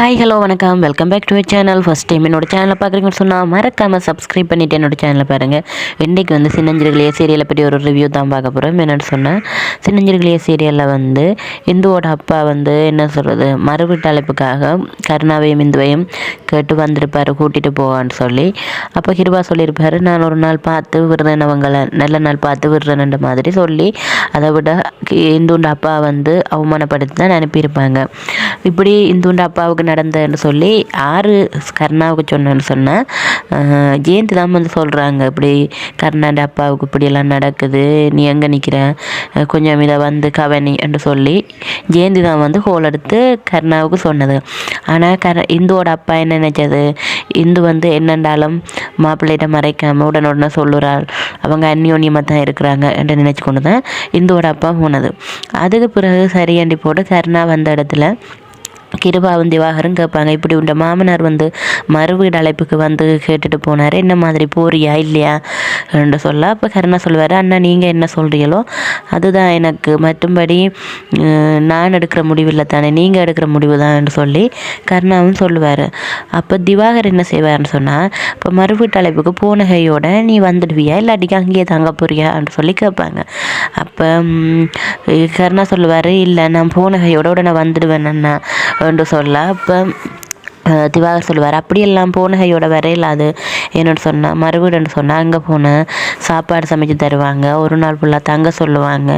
Hi hello வணக்கம். Welcome back to channel first time என்னோட சேனலை பார்க்குறீங்கன்னு சொன்னால் மறக்காமல் சப்ஸ்கிரைப் பண்ணிவிட்டு என்னோட சேனலை பாருங்கள் இன்றைக்கு வந்து சின்னஞ்சிறுகளையே சீரியலை பற்றி ஒரு ரிவ்யூ தான் பார்க்க போகிறோம் என்னென்னு சொன்னால் சின்னஞ்சிறுகளையே சீரியலில் வந்து இந்துவோட அப்பா வந்து என்ன சொல்கிறது மறுவீட்டு அழைப்புக்காக கருணாவையும் இந்துவையும் கேட்டு வந்திருப்பார் கூட்டிகிட்டு போவான்னு சொல்லி. அப்போ கிருபா சொல்லியிருப்பார் நான் ஒரு நாள் பார்த்து விடுறேன் அவங்கள. நல்ல நாள் பார்த்து விடுறேன்ற மாதிரி சொல்லி அதை விட இந்துண்ட அப்பா வந்து அவமானப்படுத்தி தான் அனுப்பியிருப்பாங்க. இப்படி இந்துண்ட அப்பாவுக்கு நடந்ததுன்னு சொல்லி ஆறு கர்ணாவுக்கு சொன்னேன்னு சொன்னால் ஜெயந்தி தான் வந்து சொல்கிறாங்க இப்படி கர்ணாண்ட அப்பாவுக்கு இப்படியெல்லாம் நடக்குது நீ எங்கே நிற்கிற கொஞ்சம் இதை வந்து கவனி என்று சொல்லி ஜெயந்தி தான் வந்து ஹோல் எடுத்து கர்ணாவுக்கு சொன்னது. ஆனால் கர இந்துவோட அப்பா என்ன நினச்சது? இந்து வந்து என்னென்றாலும் மாப்பிள்ளையிட்ட மறைக்காமல் உடனுடனே சொல்லுறாள் அவங்க அந்யோன்யமாக தான் இருக்கிறாங்க என்று நினச்சி கொண்டு தான் இந்துவோட அப்பா போனது. அதுக்கு பிறகு சரியாண்டி போட்டு கர்ணா வந்த இடத்துல கிருபாவும் திவாகரும் கேட்பாங்க இப்படி உண்ட மாமனார் வந்து மறுவீடு அழைப்புக்கு வந்து கேட்டுட்டு போனார். என்ன மாதிரி போறியா இல்லையா? என்று சொல்ல அப்போ கருணா சொல்லுவார் அண்ணா நீங்கள் என்ன சொல்கிறீங்களோ அதுதான் எனக்கு. மற்றும்படி நான் எடுக்கிற முடிவில் தானே நீங்கள் எடுக்கிற முடிவு தான் சொல்லி கருணாவும் சொல்லுவார். அப்போ திவாகர் என்ன செய்வார்னு சொன்னால் இப்போ மறுவீட்டு அழைப்புக்கு போன கையோட நீ வந்துடுவியா இல்லாட்டிக்கு அங்கேயே தாங்க போறியான்னு சொல்லி கேட்பாங்க. அப்போ கருணா சொல்லுவார் இல்லை நான் போன கையோட உடனே வந்துடுவேன் அண்ணா. என்று சொல்ல அப்போ திவாகர் சொல்லுவார் அப்படியெல்லாம் போன கையோட வரையில் அது என்னோட சொன்னால் மறுவீடுன்னு சொன்னால் அங்கே போனேன் சாப்பாடு சமைச்சு தருவாங்க ஒரு நாள் ஃபுல்லாக தங்க சொல்லுவாங்க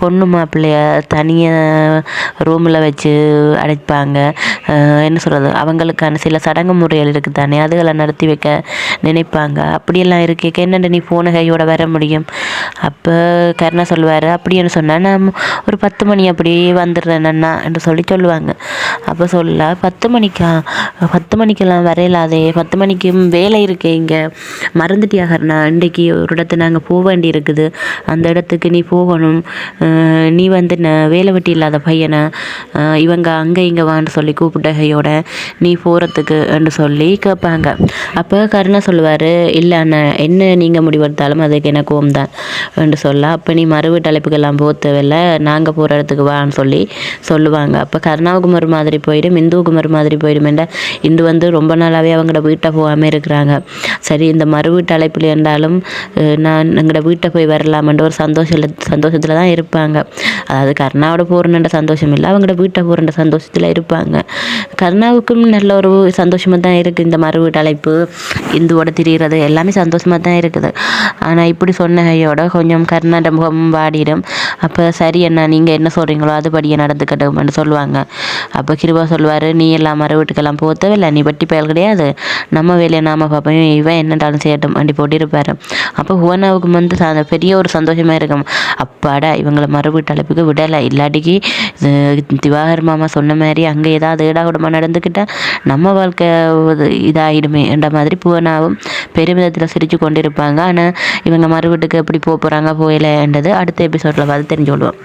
பொண்ணு மாப்பிள்ளைய தனியாக ரூமில் வச்சு அடைப்பாங்க என்ன சொல்கிறது அவங்களுக்கான சில சடங்கு முறைகள் இருக்குது தானே அதுகளை நடத்தி வைக்க நினைப்பாங்க. அப்படியெல்லாம் இருக்கேக்க என்னென்ன நீ போன கையோட வர முடியும்? அப்போ கருணா சொல்லுவார் அப்படின்னு சொன்னால் நான் ஒரு பத்து மணி அப்படி வந்துடுறேன் அண்ணா என்று சொல்லி சொல்லுவாங்க. அப்போ சொல்ல பத்து மணிக்கா? பத்து மணிக்கெல்லாம் வரையலாதே. பத்து மணிக்கு வேலை இருக்கு இங்கே. மறந்துட்டியா கருணா? இன்றைக்கு ஒரு இடத்து நாங்கள் போக வேண்டி இருக்குது அந்த இடத்துக்கு நீ போகணும். நீ வந்து வேலை வெட்டி இல்லாத பையனை? இவங்க அங்கே இங்கே வான்னு சொல்லி கூப்பிட்டகையோட நீ போகிறதுக்கு சொல்லி கேட்பாங்க. அப்போ கருணா சொல்லுவார் இல்லை அண்ணா என்ன நீங்கள் முடிவெடுத்தாலும் அதுக்கு எனக்கு ஓம் தான் என்று சொல்ல அப்போ நீ மறுவீட்டு அழைப்புக்கெல்லாம் தேவையில்லை. நாங்கள் போகிற இடத்துக்கு வான்னு சொல்லி சொல்லுவாங்க. அப்போ கருணாவுக்கு ஒரு மாதிரி மாதிரி போயிடும் இந்து குமர் மாதிரி போயிடும் என்ற இந்து வந்து ரொம்ப நாளாகவே அவங்களோட வீட்டை போகாமல் இருக்கிறாங்க. சரி இந்த மறு வீட்டு அழைப்பில் இருந்தாலும் நான் எங்களோட வீட்டை போய் வரலாமன்ற ஒரு சந்தோஷத்தில் சந்தோஷத்தில் தான் இருப்பாங்க. அதாவது கருணாவோட போகிறன்ற சந்தோஷம் இல்லை அவங்களோட வீட்டை போகிறன்ற சந்தோஷத்தில் இருப்பாங்க. கருணாவுக்கும் நல்ல ஒரு சந்தோஷமாக தான் இருக்குது இந்த மறு வீட்டு அழைப்பு. இந்துவோட திரிகிறது எல்லாமே சந்தோஷமாக தான் இருக்குது. ஆனால் இப்படி சொன்னகையோட கொஞ்சம் கருணாட முகம் வாடிடும். அப்போ சரி என்ன நீங்கள் என்ன சொல்கிறீங்களோ அதுபடியே நடந்துக்கட்டும்னு சொல்லுவாங்க. அப்போ கிருபா சொல்லுவார் நீ எல்லாம் மறு வீட்டுக்கெல்லாம் போத்தவில்லை நீ பட்டி பயல் கிடையாது. நம்ம வேலையை நாம பார்ப்போம் இவன் என்னட்டாலும் செய்யட்டும் அப்படி போட்டிருப்பார். அப்போ ஹுவனாவுக்கு வந்து பெரிய ஒரு சந்தோஷமாக இருக்கும். அப்பாடா இவங்களை மறு வீட்டு அழைப்புக்கு விடலை. இல்லாட்டிக்கு திவாகர் மாமா சொன்ன மாதிரி அங்கே ஏதாவது ஏடாகுடமாக நடந்துக்கிட்டால் நம்ம வாழ்க்கை இதாகிடுமே என்ற மாதிரி புவனாவும் பெருமிதத்தில் சிரித்து கொண்டிருப்பாங்க. ஆனால் இவங்க மறு வீட்டுக்கு எப்படி போக போகிறாங்க போகலைன்றது அடுத்த எபிசோடில் பார்த்து தெரிஞ்சு கொள்வோம்